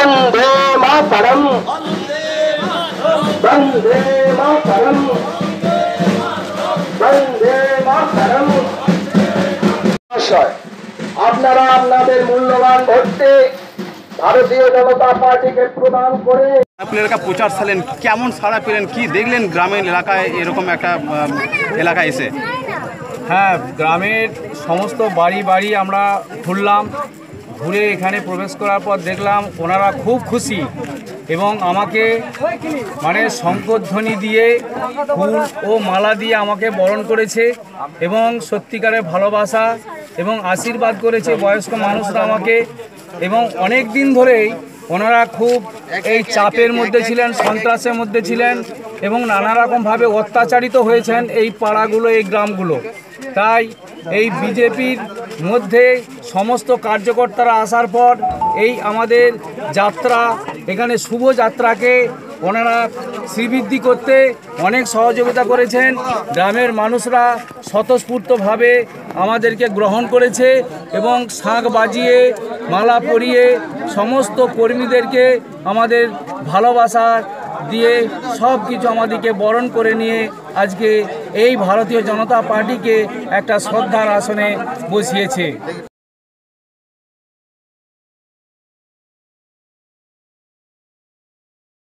বন্দে মাতরম বন্দে মাতরম বন্দে মাতরম আপনারা আপনাদের মূল্যবান ভোটে ভারতীয় জনতা পার্টিকে প্রদান করে আপনারা প্রচার চালেন কেমন সাড়া পেলেন কি দেখলেন গ্রামের এলাকায় এরকম একটা এলাকা এসে? হ্যাঁ গ্রামের সমস্ত বাড়ি বাড়ি আমরা ঘুরলাম ঘুরে এখানে প্রবেশ করার পর দেখলাম ওনারা খুব খুশি এবং আমাকে মানে শঙ্করধ্বনি দিয়ে ফুল ও মালা দিয়ে আমাকে বরণ করেছে এবং সত্যিকারের ভালোবাসা এবং আশীর্বাদ করেছে বয়স্ক মানুষরা আমাকে এবং অনেক দিন ধরেই ওনারা খুব এই চাপের মধ্যে ছিলেন, সন্ত্রাসের মধ্যে ছিলেন এবং নানা রকমভাবে অত্যাচারিত হয়েছেন এই পাড়াগুলো, এই গ্রামগুলো। তাই এই বিজেপির মধ্যে সমস্ত কার্যকর্তারা আসার পর এই আমাদের যাত্রা, এখানে শুভ যাত্রাকে ওনারা শ্রীবৃদ্ধি করতে অনেক সহযোগিতা করেছেন। গ্রামের মানুষরা স্বতঃস্ফূর্তভাবে আমাদেরকে গ্রহণ করেছে এবং শাঁখ বাজিয়ে, মালা পরিয়ে সমস্ত কর্মীদেরকে আমাদের ভালোবাসার দিয়ে সব কিছু আমাদেরকে বরণ করে নিয়ে আজকে এই ভারতীয় জনতা পার্টিকে একটা শ্রদ্ধার আসনে বসিয়েছে।